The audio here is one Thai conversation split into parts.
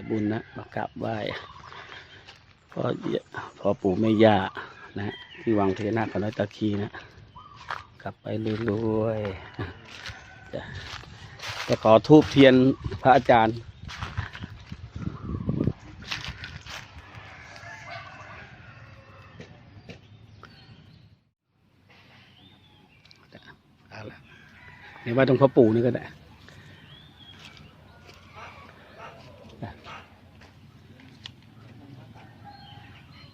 ายบุญนะมากราบไหว้พ่อพ่อปู่แม่ย่านะ ที่วังพญานาคกับน้อยตะคีนะ กลับไปรวยๆจะจะขอทูบเทียนพระอาจารย์เอาละในว่าตรงพ่อปู่นี่ก็ได้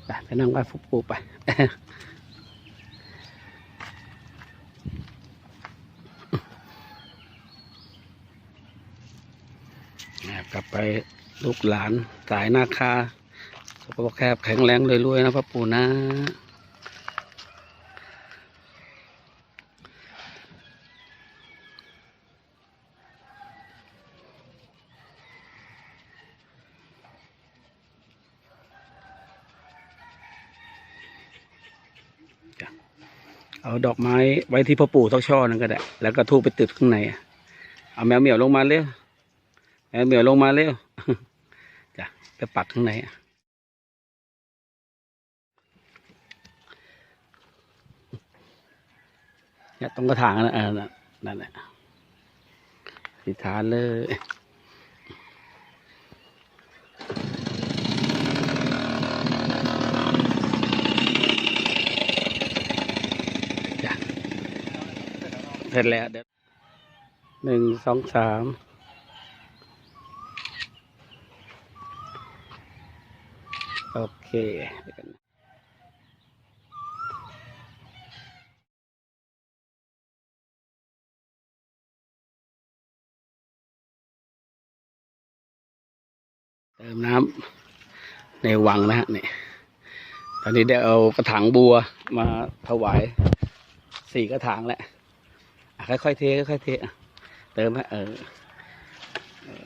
ไปไปนั่งไหว้ฟุกปูไปกลับไปลูกหลานสายนาคาสุขภาพแคบแข็งแรงเลยรวยๆนะพ่อปู่นะ เอาดอกไม้ไว้ที่พ่อปู่ทักช่อนั่นก็ได้ แล้วก็ทูบไปติดข้างในเอาแมวเหมียวลงมาเร็วแมวเหมียวลงมาเร็วจ้ะไปปักข้างในอะเนี่ยตรงกระถางนะเออนั่นนั่นแหละอธิษฐานเลย สร็จแล้วเดี๋ยวหนึ่งสองสามโอเคเติมน้ำในวังนะฮะเนี่ยตอนนี้ได้เอากระถางบัวมาถวายสี่กระถางแหละอะ ค่อยๆเทค่อยๆเทเติมฮะเออเออ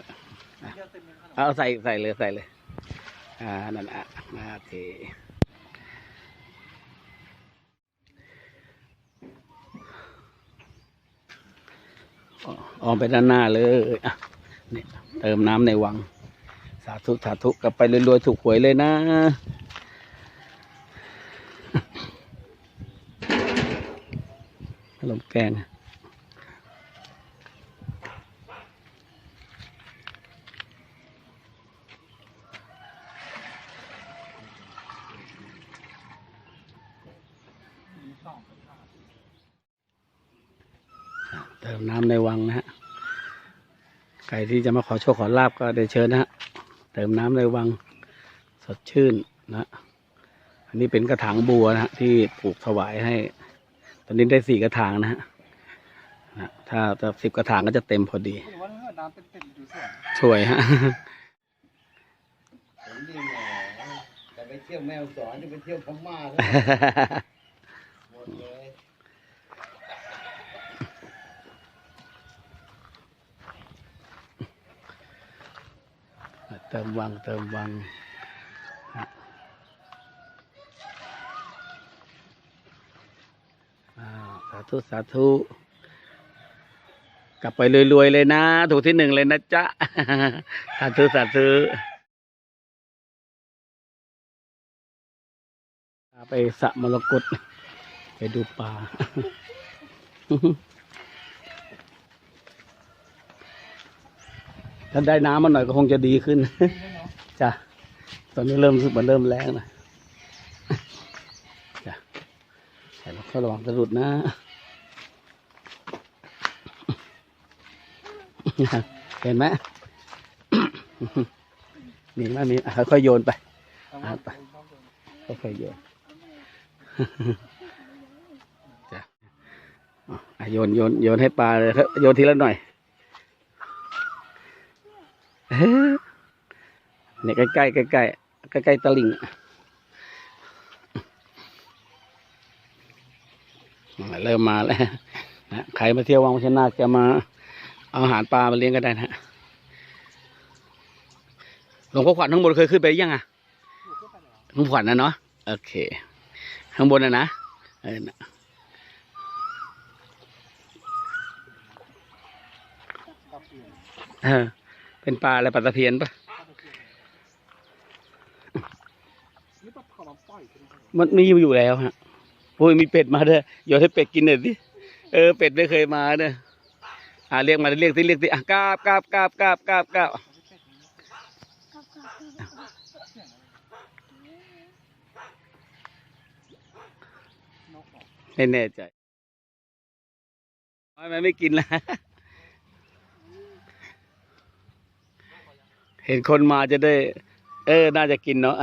เอาใส่ใส่เลยใส่เลย อ่านั่นอะมาเทออออมไปด้านหน้าเลยอะเนี่ยเติมน้ำในวัง สาธุสาธุกลับไปรวยๆถูกหวยเลยนะขนมแกง น้ำในวังนะฮะใครที่จะมาขอโชคขอลาบก็ได้เชิญนะฮะเติมน้ำในวังสดชื่นนะอันนี้เป็นกระถางบัวนะฮะที่ปลูกถวายให้ ตอนนี้ได้สี่กระถางนะฮะนะถ้าจะสิบกระถางก็จะเต็มพอดีผมว่าน้ำเป็นๆดูสวยสวยฮะผมนี่แหมจะไปเที่ยวแมวสอนจะไปเที่ยวพม่าแล้วหมด เติมวังเติมวังสาธุ สาธุ กลับไปรวยๆเลยนะ ถูกที่หนึ่งเลยนะจ๊ะ สาธุ สาธุ ไปสะมรกตไปดูปลา ถ้าได้น้ำมาหน่อยก็คงจะดีขึ้นจ้ะตอนนี้เริ่มรู้สึกมันเริ่มแรงนะจ้ะแต่เราก็ระวังสะดุดนะเห็นไหมมีไหมมีค่อยๆโยนไปอะไปค่อยๆโยนจ้ะอะโยนโยนโยนให้ปลาเลยครับโยนทีละหน่อย เนี่ยใกล้ใกล้ใกล้ใกล้ใกล้ใกล้ๆตลิ่งอะเริ่มมาแล้วนะใครมาเที่ยววังวชนาจะมา เอาอาหารปลามาเลี้ยงก็ได้นะหลวงพ่อขวัญข้างบนเคยขึ้นไปยังอะหลวงพ่อขวัญนะเนาะโอเคข้างบนนะนะเออนะเออ เป็นปลาอะไรปลาตะเพียนปะมันมีอยู่แล้วฮะโอ้ยมีเป็ดมาเด้อโยนให้เป็ดกินหน่อยสิเออเป็ดไม่เคยมาเด้ยอ่าเรียกมาเรียกสิเรียกสิอะกราบกราบกราบกราบกราบกราบไม่แน่ใจไม่ไม่กินละ เห็นคนมาจะได้ เออ น่าจะกินเนาะ